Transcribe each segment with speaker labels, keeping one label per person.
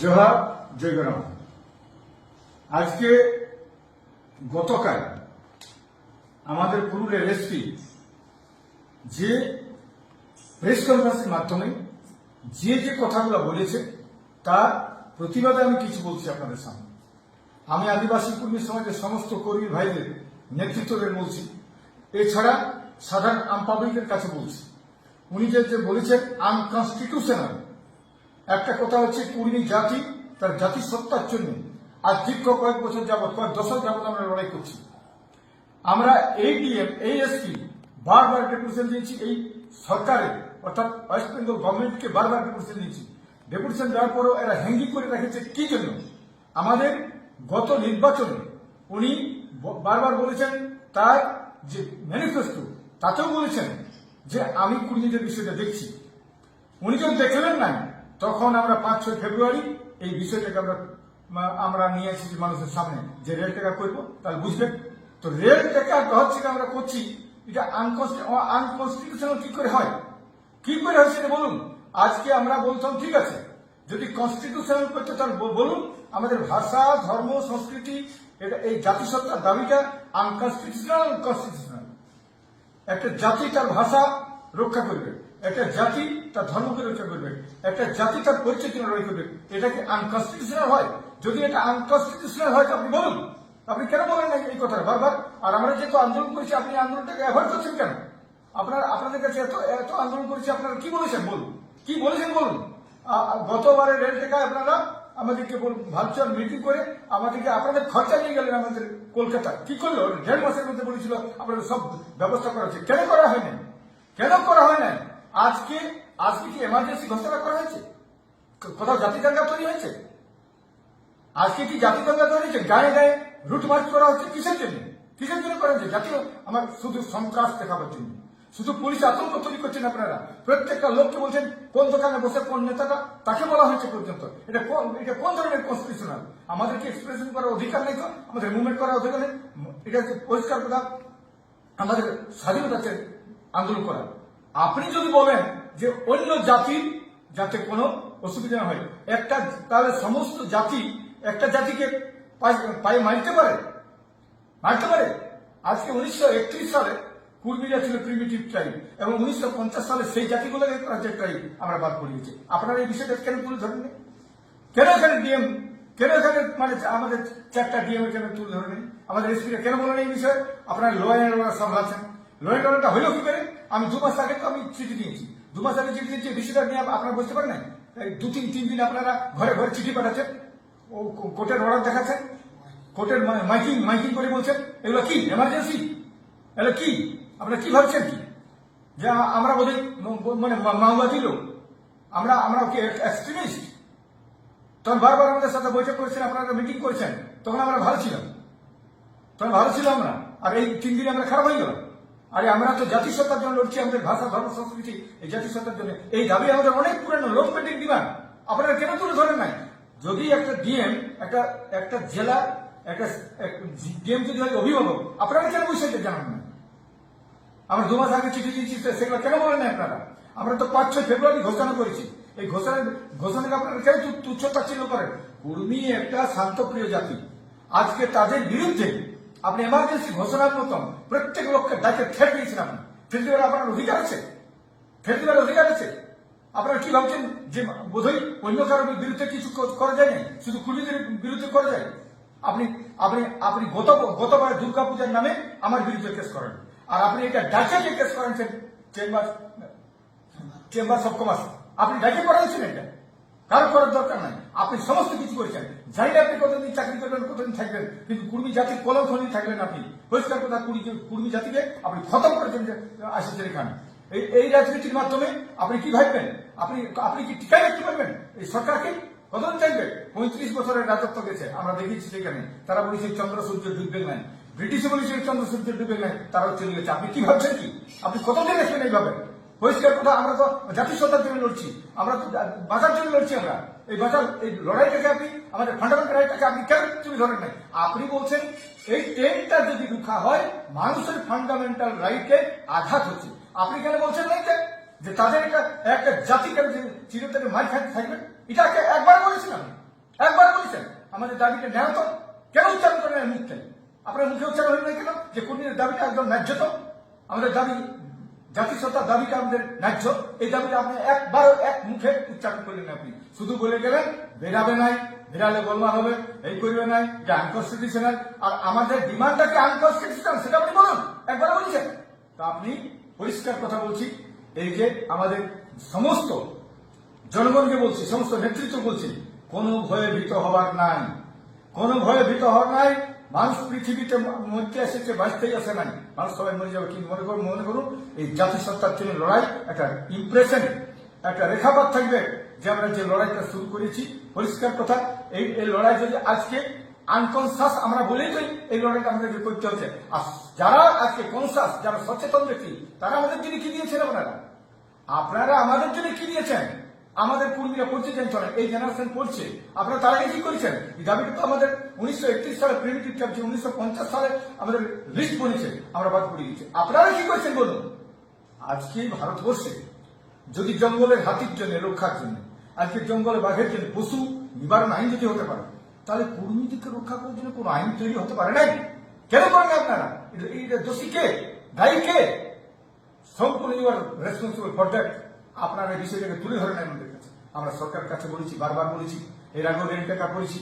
Speaker 1: জোহার জয়গরাম। আজকে গতকাল আমাদের পুরুলিয়ার এসপি যে প্রেস কনফারেন্সের মাধ্যমে যে যে কথাগুলো বলেছে, তার প্রতিবাদে আমি কিছু বলছি আপনাদের সামনে। আমি আদিবাসী কর্মী সমাজের সমস্ত কর্মী ভাইদের নেতৃত্বদের বলছি। এছাড়া সাধারণ আম পাবলিকের কাছে বলছি। উনি যে যে বলেছেন আনকনস্টিটিউশনাল একটা কথা হচ্ছে কুর্মী জাতি, তার জাতি সত্তার জন্য। আজ দীর্ঘ কয়েক বছর যাবৎ, কয়েক দশক যাবৎ আমরা লড়াই করছি। আমরা এই ডিএম এই এসপি বারবার ডেপুটেশন দিয়েছি, এই সরকারের অর্থাৎ ওয়েস্ট বেঙ্গল গভর্নমেন্টকে বারবার ডেপুটেশন দিয়েছি। ডেপুটেশন দেওয়ার পরও এরা হ্যাঙ্গি করে রেখেছে, কি জন্য? আমাদের গত নির্বাচনে উনি বারবার বলেছেন, তার যে ম্যানিফেস্টো তাতেও বলেছেন যে আমি কুর্মীদের বিষয়টা দেখছি। উনি যখন দেখলেন না তখন আমরা পাঁচ ছয় ফেব্রুয়ারি এই বিষয়টাকে আমরা আমরা নিয়ে এসেছি মানুষের সামনে। যে রেল টেকা করব, তাহলে বুঝবেন তো রেল টেকা হচ্ছে আমরা করছি, এটা আনকনস্টিটিউশনাল কি করে হয়? কি করে হয় সেটা বলুন। আজকে আমরা বলতাম, ঠিক আছে, যদি কনস্টিটিউশনাল করতে তাহলে বলুন, আমাদের ভাষা, ধর্ম, সংস্কৃতি, এটা, এই জাতিসত্তার দাবিটা আনকনস্টিটিউশনাল কনস্টিটিউশনাল একটা জাতি তার ভাষা রক্ষা করবে। একটা জাতি তার ধর্মকে রক্ষা করবে, একটা জাতি তার পরিচয় কিনে রক্ষা করবে। এটা কি আনকনস্টিটিউশনাল হয়। যদি এটা আনকনস্টিটিউশনাল হয়, তো আপনি বলুন, আপনি কেন বলেন না এই কথাটা? বারবার, আর আমরা যেহেতু আন্দোলন করেছি, আপনি আন্দোলনটাকে অ্যাভয়েড করছেন কেন? আপনার, আপনাদের কাছে এত এত আন্দোলন করেছি, আপনারা কি বলেছেন? বলুন। কি বলেছেন বলুন? গতবারে রেল থেকে আপনারা আমাদেরকে ভার্চুয়াল মিটিং করে আমাদেরকে আপনাদের খরচা নিয়ে গেলেন আমাদের কলকাতা। কি করল? দেড় মাসের মধ্যে বলেছিল, আপনাদের সব ব্যবস্থা করা হচ্ছে কেন করা হয়নি? কেন করা হয় না আজকে আজকে কি এমার্জেন্সি ঘোষণা করা হয়েছে? কোথাও জাতি দাঙ্গা তৈরি হয়েছে? আজকে কি জাতি দাঙ্গা তৈরি হয়েছে? গায়ে গায়ে রুট মার্চ করা হচ্ছে কিসের জন্য? কিসের জন্য করা হচ্ছে? জাতীয়, আমার শুধু সন্ত্রাস দেখাবার জন্য। শুধু পুলিশ আতঙ্ক তৈরি করছেন আপনারা। প্রত্যেকটা লোককে বলছেন, কোন দোকানে বসে, কোন নেতাটা, তাকে বলা হয়েছে পর্যন্ত। এটা কোন এটা কোন ধরনের কনস্টিটিউশনাল আমাদের কি এক্সপ্রেশন করার অধিকার নেই তো? আমাদের মুভমেন্ট করার অধিকার নেই? এটা হচ্ছে পরিষ্কার কথা। আমাদের স্বাধীনতা আন্দোলন করা। আপনি যদি বলেন যে অন্য জাতির যাতে কোনো অসুবিধা না হয়, একটা, তাহলে সমস্ত জাতি, একটা জাতিকে পায়ে- মারতে পারে? মারতে পারে? আজকে উনিশশো একত্রিশ সালে কুর্মীরা ছিল প্রিমিটিভ ট্রাইব এবং উনিশশো পঞ্চাশ সালে সেই জাতিগুলোকে রাজ্যের ট্রাইব আমরা বাদ পড়িয়েছি আপনারা এই বিষয়টা কেন তুলে ধরেননি? কেন এখানে ডিএম কেন এখানে মানে আমাদের চারটা ডিএম এখানে তুলে ধরেনি আমাদের এসপিকে কেন বলেন এই বিষয়ে? আপনারা ল অ্যান্ড অর্ডার সামলাচ্ছেন ল অ্যান্ড অর্ডারটা হলো কি করে? আমি দু মাস আগে তো আমি চিঠি দিয়েছি। দু মাস আগে চিঠি দিয়েছি বিষয়টা নিয়ে আপনারা বুঝতে পারেন না দু তিন তিন দিন আপনারা ঘরে ঘরে চিঠি পাঠাচ্ছেন। ও কোর্টের অর্ডার দেখাচ্ছেন। কোর্টের মাইকিং মাইকিং করে বলছেন, এগুলো কি? এমার্জেন্সি? এগুলো কি? আপনারা কি ভাবছেন কি? যে আমরা ম- মানে মাওবাদী লোক। আমরা আমরা কি এক্সট্রিমিস্ট তখন বারবার আমাদের সাথে বৈঠক করেছেন, আপনারা মিটিং করেছেন। তখন আমরা ভালো ছিলাম। তখন ভালো ছিলাম না আর এই তিন দিনে আমরা খারাপ হয়ে গেলাম। আরে আমরা তো জাতিসত্তার জন্য লড়ছি, আমাদের ভাষা, ধর্ম, সংস্কৃতি, এই জাতিসত্তার জন্য। এই দাবি আমাদের অনেক পুরানো, লোক পেন্টিং ডিমান্ড আপনারা কেন তুলে ধরেন নাই? যদি একটা ডিএম, একটা একটা জেলা, একটা ডিএম যদি হয় অভিভাবক, আপনারা কেন বিষয়টা জানান না আমরা দু মাস আগে চিঠি দিয়েছি সেগুলো কেন বলেন না আপনারা? আমরা তো পাঁচ, ছয় ফেব্রুয়ারি ঘোষণা করেছি। এই ঘোষণা, ঘোষণাকে আপনারা কেন তুচ্ছ তাচ্ছিল্য করেন? কুর্মী একটা শান্তপ্রিয় জাতি। আজকে তাদের বিরুদ্ধে আপনি এমার্জেন্সি ঘোষণার মতন প্রত্যেক লোককে ডাকে ফের দিয়েছেন আপনি। ফের দেওয়ার আপনার অধিকার আছে? ফের দেওয়ার অধিকার আছে? আপনারা কি ভাবছেন যে বোধহয় অন্য কারোর বিরুদ্ধে কিছু করা যায় না শুধু কুর্মীদের বিরুদ্ধে করা যায়? আপনি আপনি আপনি গত, গতবার দুর্গা পূজার নামে আমার বিরুদ্ধে কেস করেন। আর আপনি এটা ডাকে কেস করেন চেম্বার চেম্বার অফ কমার্স আপনি ডাকে করাচ্ছেন এটা? কারও করার দরকার নাই। আপনি সমস্ত কিছু করেছেন জানি না আপনি কতদিন চাকরি করবেন, কতদিন থাকবেন, কিন্তু কুর্মী জাতির কলঙ্ক নিয়ে থাকবেন আপনি। পরিষ্কার কথা কুর্মী জাতিকে আপনি খতম করেছেন আসেছেন এখানে। এই এই রাজনীতির মাধ্যমে আপনি কি ভাববেন? আপনি আপনি কি টিকা রাখতে পারবেন এই সরকারকে কতদিন চাইবে? পঁয়ত্রিশ বছরের রাজত্ব গেছে। আমরা দেখেছি সেখানে। তারা বলেছে চন্দ্র সূর্য ডুববে নাই। ব্রিটিশ বলেছে চন্দ্র সূর্য ডুবে নাই। তারাও চলে গেছে। আপনি কি ভাবছেন কি? আপনি কতদিন রাখবেন এইভাবে? পরিষ্কার কথা আমরা তো জাতিসত্তার জন্য লড়ছি। আমরা তো বাঁচার জন্য লড়ছি আমরা। এই বাঁচার, এই লড়াইটাকে আপনি, আমাদের ফান্ডামেন্টাল রাইটটাকে আপনি কেন তুলে ধরেন নাই? আপনি বলছেন, এই ট্রেনটা যদি রুখা হয়, মানুষের ফান্ডামেন্টাল রাইটে আঘাত হচ্ছে। আপনি কেন বলছেন না যে- তাদের একটা একটা জাতি কেন চিরতরে মার খাইতে থাকবে? এটাকে একবার বলেছেন আপনি। আমাদের দাবিটা ন্যায় তো কেন উচ্চারণ করেন মুখ থেকে আপনার মুখে উচ্চারণ হল না কেন? যে কর্মীদের দাবিটা একদম ন্যায্য তো আমাদের দাবি জাতিসত্তার দাবিকে আমাদের ন্যায্য, এই দাবিটা আপনি একবারও এক মুখে উচ্চারণ করলেন আপনি। শুধু বলে গেলেন, বেরাবে নাই বেরালে গোলমাল হবে, এই করবে নাই যে আনকনস্টিটিউশনাল আর আমাদের ডিমান্ডটা কি আনকনস্টিটিউশনাল সেটা আপনি বলুন, একবার বলছেন। তো আপনি পরিষ্কার কথা বলছি, এই যে আমাদের সমস্ত জনগণকে বলছি, সমস্ত নেতৃত্ব বলছি, কোনো ভয়ে ভীত হবার নাই, কোনো ভয়ে ভীত হওয়ার নাই মানুষ পৃথিবীতে মধ্যে এসেছে বাঁচতেই আসে নাই। মানুষ সবাই মরে যাবে। কিন্তু মনে করুন মনে করুন, এই জাতিসত্তার জন্য লড়াই, একটা ইমপ্রেশন একটা রেখাপাত থাকবে যে আমরা যে লড়াইটা শুরু করেছি। পরিষ্কার কথা, এই এই লড়াই যদি আজকে আনকনসাস আমরা বলেই তো এই লড়াইটা আমাদেরকে করতে হচ্ছে। আর যারা আজকে কনসাস যারা সচেতন ব্যক্তি, তারা আমাদের জন্য কি দিয়েছেন আপনারা? আপনারা আমাদের জন্য কি দিয়েছেন? আমাদের পূর্বীরা চলেন এই জেনারেশন পড়ছে। আপনারা তার আগে কি করেছেন? এই দাবিটা তো আমাদের উনিশশো একত্রিশ সালে প্রিমিটিভ ক্যাপছে উনিশশো সালে আমাদের লিস্ট বলেছে, আমরা বাদ পড়ে গেছি। আপনারা কি করেছেন বলুন? আজকে ভারতবর্ষে যদি জঙ্গলের হাতির জন্য, রক্ষার জন্য, আজকে জঙ্গলে বাঘের জন্য পশু নিবারণ আইন যদি হতে পারে, তাহলে কর্মীদেরকে রক্ষা করার জন্য কোনো আইন তৈরি হতে পারে নাই? কেন করেন আপনারা? এটা- দোষী কে? দায়ী কে? সম্পূর্ণ you are responsible for that আপনারা এই বিষয়টাকে তুলে ধরেন আমরা সরকারের কাছে বলেছি, বারবার বলেছি, এর আগেও রেল টাকা করেছি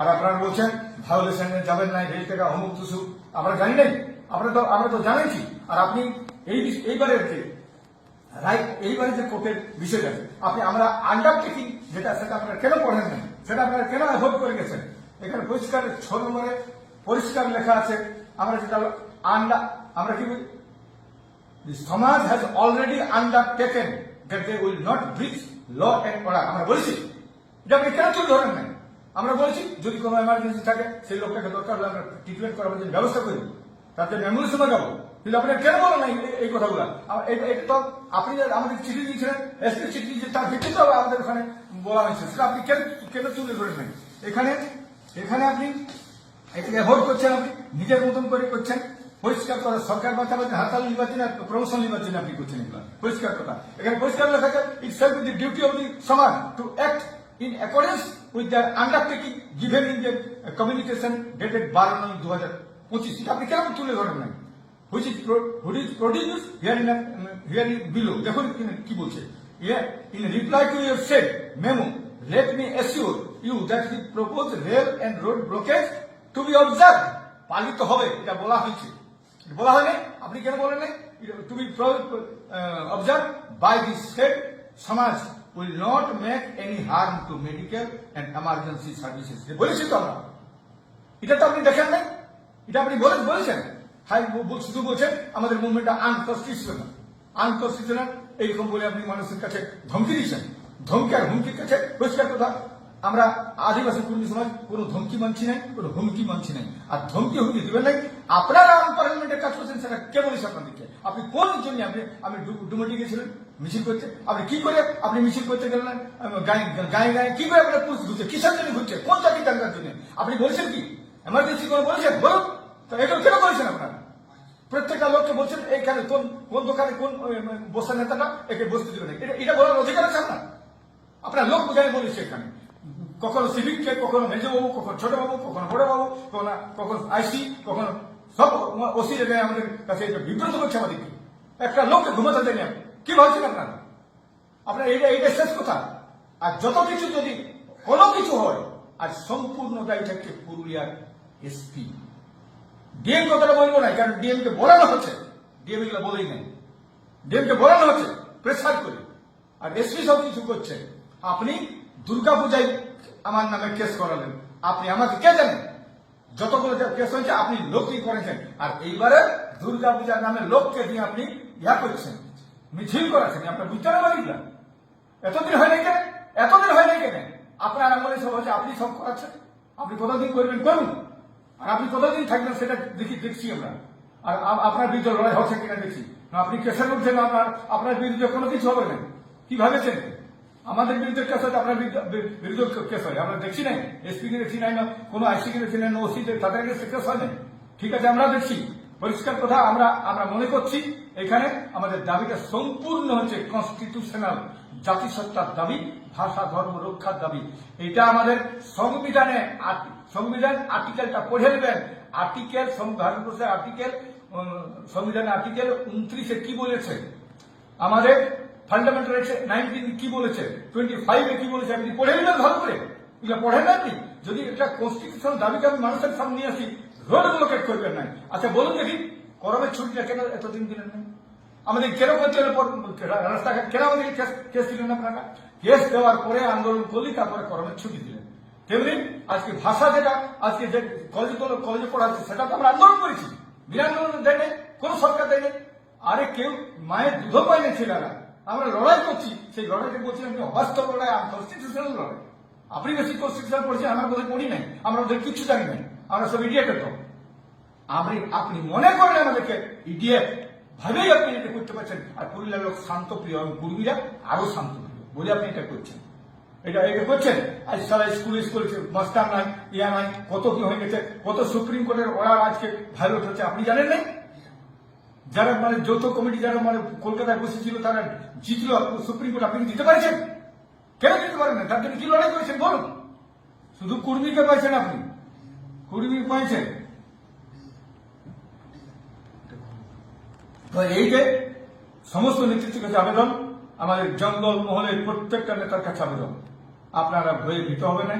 Speaker 1: আর আপনারা বলছেন ভায়োলেশনে যাবেন না রেল টাকা অমুক তুসু আমরা জানি নাই, আমরা তো আমরা তো জানাইছি। আর আপনি এই এইবারের যে রাইট এইবারে যে কোর্টের বিষয়টা, আপনি আমরা আন্ডারটেকিং যেটা, সেটা আপনারা কেন পড়েন না সেটা আপনারা কেন অ্যাভয়েড করে গেছেন? এখানে পরিষ্কার ছ নম্বরে পরিষ্কার লেখা আছে, আমরা যেটা আন্ডা আমরা কি বলি? The Samaj has already undertaken that they will not law and order. আমরা বলেছি যে আপনি কেন তুলে ধরেন নাই। আমরা বলেছি, যদি কোনো এমার্জেন্সি থাকে, সেই লোকটাকে দরকার হলে আমরা ট্রিটমেন্ট করার জন্য ব্যবস্থা করি জন্য অ্যাম্বুলেন্স যাব কিন্তু আপনি কেন বলেন না এই- কথাগুলো? তো আপনি আমাদের চিঠি দিয়েছিলেন এসপি চিঠি দিয়েছে, তার ভিত্তিতে আমাদের ওখানে বলা হয়েছে। সেটা আপনি কেন কেন তুলে ধরেন নাই? এখানে এখানে আপনি অ্যাভয়েড করছেন আপনি, নিজের মতন করে করছেন। পরিষ্কার কথা, সরকার বাঁচাবাচ্ছেন হাতাল নির্বাচন আর প্রমোশন নির্বাচন আপনি করছেন এগুলো। পরিষ্কার কথা। এখানে পরিষ্কার লেখা আছে itself the duty of the samaj to act in accordance with the undertaking given in the communication dated বারো নয় দু হাজার পঁচিশ। এটা আপনি কেন তুলে ধরেন নাই pro- which is produced here in a- here in below দেখুন কি- বলছে। In reply to your said memo, let me assure you that the proposed rail and road blockage to be observed, পালিত হবে, এটা বলা হয়েছে। বলা হয়নি? আপনি কেন বলেন to be observe by the said samaj will not make any harm to medical and emergency services বলেছি তো আমরা। এটা তো আপনি দেখেন নাই। এটা আপনি বলেন বলেছেন। হাই বল- শুধু বলছেন, আমাদের মুভমেন্টটা আনকনস্টিটিউশনাল আনকনস্টিটিউশনাল এইরকম বলে আপনি মানুষের কাছে ধমকি দিচ্ছেন। ধমকি আর হুমকির কাছে পরিষ্কার কথা আমরা আদিবাসী কর্মী সমাজ কোনো ধমকি মানছি নাই কোনো হুমকি মানছি নাই। আর ধমকি হুমকি দিবেন নাই আপনারা আনপার্লামেন্টের কাজ করছেন সেটা কে বলেছে আপনাদেরকে? আপনি কোন জন্য আপনি আপনি ডু- ডুমুরটি গেছিলেন মিছিল করতে? আপনি কি করে আপনি মিছিল করতে গেলেন গায়ে গায়ে গায়ে কি করে আপনার পুলিশ ঘুরছে? কিসের জন্য ঘুরছে? কোন জাতি দাঙ্গার জন্য? আপনি বলছেন কি? এমার্জেন্সি কোনো বলেছেন? বলুন। তো এগুলো কেন বলেছেন আপনারা? প্রত্যেকটা লোককে বলছেন এইখানে কোন কোন দোকানে কোন ওই, উম, বসে নেতাটা একে বসতে দেবে না। এটা এটা বলার অধিকার আছে আপনার? আপনার লোক বোঝাই বলেছে এখানে। কখনো সিভিককে কখনো মেজবাবু কখনো ছোটবাবু কখনো বড়বাবু কখনো কখনো আইসি কখনো সব ওসি রেখে আমাদের কাছে এটা বিব্রত করছে আমাদেরকে একটা লোককে ঘুমাতে দেয়নি। কি ভাবছেন আপনারা? আপনার এইটা এইটা শেষ কথা। আর যত কিছু যদি কোনো কিছু হয়, আর সম্পূর্ণ দায়ী পুরুলিয়ার এসপি ডিএম কথাটা বলব না কারণ ডিএম কে বলানো হচ্ছে। ডিএম এগুলো বলেই নাই। ডিএম কে বলানো হচ্ছে প্রেসার করে। আর এসপি সব কিছু করছে। আপনি দুর্গা পূজায় আমার নামে কেস করালেন। আপনি আমাকে কে জানেন? যতগুলো কেস হয়েছে, আপনি লোকই করেছেন। আর এইবারে দুর্গা পূজার নামে লোককে দিয়ে আপনি ইয়া করছেন, মিছিল করাচ্ছেন আপনার বুঝতে পারেন না। এতদিন হয় নাই কেন? এতদিন হয় নাই কেন? আপনার আমলে সব হচ্ছে আপনি সব করাচ্ছেন। আপনি কতদিন করবেন করুন আর আপনি কতদিন থাকবেন সেটা দেখি, দেখছি আমরা। আর আপনার বিরুদ্ধে লড়াই হচ্ছে কিনা দেখছি আপনি কেসের মধ্যে আপনার আপনার বিরুদ্ধে কোনো কিছু হবে না। কি ভাবেছেন আমাদের বিরুদ্ধে কেস হয় আপনার বিরুদ্ধে কেস হয়। আমরা দেখছি না এসপি কে দেখছি নাই না কোনো আইসি কে দেখছি না ওসি তাদের কাছে কেস হয় না ঠিক আছে আমরা দেখছি। পরিষ্কার কথা আমরা আমরা মনে করছি এখানে আমাদের দাবিটা সম্পূর্ণ হচ্ছে কনস্টিটিউশনাল জাতিসত্তার দাবি ভাষা ধর্ম রক্ষার দাবি। এটা আমাদের সংবিধানে সংবিধান আর্টিকেলটা পড়ে নেবেন। আর্টিকেল ভারতবর্ষের আর্টিকেল উম, সংবিধানের আর্টিকেল উনত্রিশে কি বলেছে? আমাদের ফান্ডামেন্টাল রাইটস নাইনটিন কি বলেছে? টোয়েন্টি ফাইভে কি বলেছে? আপনি পড়ে নেবেন ভালো করে এগুলো পড়েন না আপনি যদি একটা কনস্টিটিউশন দাবিকে আমি মানুষের সামনে নিয়ে আসি রোড ব্লকেট করবেন না। আচ্ছা বলুন দেখি করমের ছুটিটা কেন এতদিন দিলেন না? আমাদের কেন হলো রাস্তাঘাট কেন আমাদের কেস দিলেন আপনারা? কেস দেওয়ার পরে আন্দোলন করলি, তারপরে করমের ছুটি দিলেন। তেমনি আজকে ভাষা যেটা, আজকে যে কলেজে কলেজে পড়াচ্ছে, সেটা তো আমরা আন্দোলন করেছি। বিনা আন্দোলন দেয়নি, কোন সরকার দেয়নি। আরে কেউ মায়ের দুধ পায়নি ছেলেরা। আমরা লড়াই করছি, সেই লড়াইটা বলছিলাম যে অবাস্তব লড়াই কনস্টিটিউশনাল লড়াই। আপনি বেশি কনস্টিটিউশনাল পড়ছেন, আমরা বোধহয় পড়ি নাই, আমরা ওদের কিচ্ছু জানি নাই, আমরা সব ইডিয়েটের তো আপনি আপনি মনে করেন আমাদেরকে ইডিয়েট ভাবেই আপনি এটা করতে পারছেন, আর পুরুলিয়ার লোক শান্তপ্রিয় এবং কুর্মীরা আরও শান্তপ্রিয় বলে আপনি এটা করছেন। এটা এটা করছেন? আজ সারা স্কুল স্কুল মাস্টার নাই, ইয়া নাই, কত কি হয়ে গেছে, কত সুপ্রিম কোর্টের অর্ডার আজকে ভাইরোট হচ্ছে, আপনি জানেন নাই? যারা মানে যৌথ কমিটি যারা মানে কলকাতায় বসেছিল, তারা জিতলো, সুপ্রিম কোর্ট আপনি দিতে পারছেন? কেন দিতে পারেন না? তার জন্য কি লড়াই করেছেন? বলুন। শুধু কুর্মীকে পাইছেন আপনি। কুর্মী পাইছেন। এই যে সমস্ত নেতৃত্বের কাছে আবেদন, আমাদের জঙ্গল মহলের প্রত্যেকটা নেতার কাছে আবেদন। আপনারা ভয়ে ভীত হবে না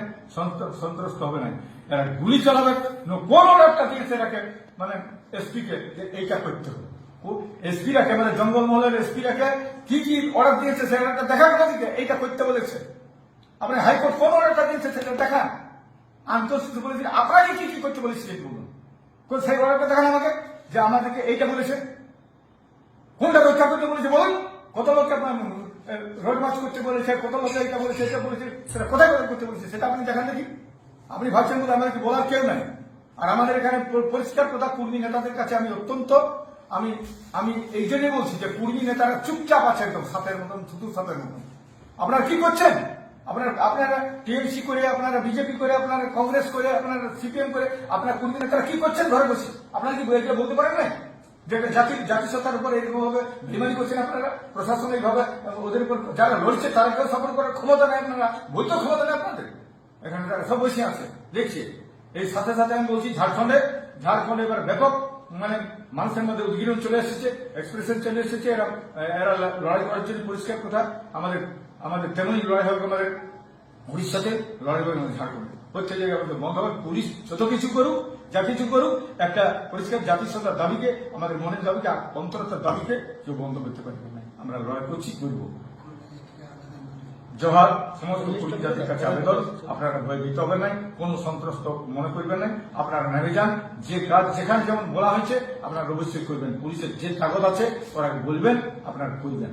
Speaker 1: সন্ত্রস্ত হবে না। এরা গুলি চালাবে, কোন অর্ডারটা দিয়েছে এটাকে মানে এসপি কে যে এইটা করতে হবে। এসপি রাখে মানে জঙ্গল মহলের এসপি রাখে কি কি অর্ডার দিয়েছে সেটা দেখা কথা এইটা করতে বলেছে। আপনি হাইকোর্ট কোন অর্ডারটা দিয়েছে সেটা দেখা আন্তর্জাতিক বলেছে আপনারা কি কি করতে বলেছে বলুন। কোন সেই অর্ডারটা দেখান আমাকে, যে আমাদেরকে এইটা বলেছে। কোনটা রক্ষা করতে বলেছে বলুন। কত লোককে আপনার রোড মার্চ করতে বলেছে, কত লোককে এটা বলেছে এটা বলেছে, সেটা কোথায় কোথায় করতে বলেছে, সেটা আপনি দেখান দেখি। আপনি ভাবছেন বলে আমাদেরকে বলার কেউ নাই। আর আমাদের এখানে পরিষ্কার কথা, কুর্মী নেতাদের কাছে আমি অত্যন্ত, আমি আমি এই জন্যই বলছি যে কুর্মী নেতারা চুপচাপ আছে একদম সাথের মতন থুতুর সাথের মতন। আপনারা কি করছেন? আপনার, আপনারা টিএমসি করে, আপনারা বিজেপি করে, আপনারা কংগ্রেস করে, আপনারা সিপিএম করে, আপনার কর্মী নেতারা কি করছেন? ঘরে বসে। আপনারা কি এটা বলতে পারেন না যে একটা জাতির জাতিসত্তার উপর এরকম ভাবে বিমানি করছেন আপনারা? প্রশাসনিকভাবে, ওদের উপর যারা লড়ছে, তাদেরকেও সাপোর্ট করার ক্ষমতা নেই আপনারা? বইতে ক্ষমতা নেই আপনাদের? এখানে তারা সব বসে আছে। দেখছি? এই সাথে সাথে আমি বলছি, ঝাড়খণ্ডে ঝাড়খণ্ডে এবার ব্যাপক মানে মানুষের মধ্যে উদ্গীরণ চলে এসেছে এক্সপ্রেশন চলে এসেছে। এরা এরা লড়াই করার জন্য পরিষ্কার কথা, আমাদের আমাদের তেমনই লড়াই হবে আমাদের উড়িষ্যাতে লড়াই হবে ঝাড়খণ্ডে। প্রত্যেক জায়গায় বন্ধ হবে, পুলিশ যত কিছু করুক, যা কিছু করুক, একটা পরিষ্কার জাতিসত্তার দাবিকে, আমাদের মনের দাবিকে অন্তরতার দাবিকে কেউ বন্ধ করতে পারবে না। আমরা লড়াই করছি, করব। জোহার, সমস্ত পুলিশ জাতির কাছে আবেদন। আপনারা ভয়ভীত হবেন নাই, কোন সন্ত্রস্ত মনে করবেন নাই। আপনারা নেমে যান, যে কাজ যেখানে যেমন বলা হয়েছে, আপনারা অবশ্যই করবেন। পুলিশের যে তাগত আছে, ওরা বলবেন, আপনারা করবেন।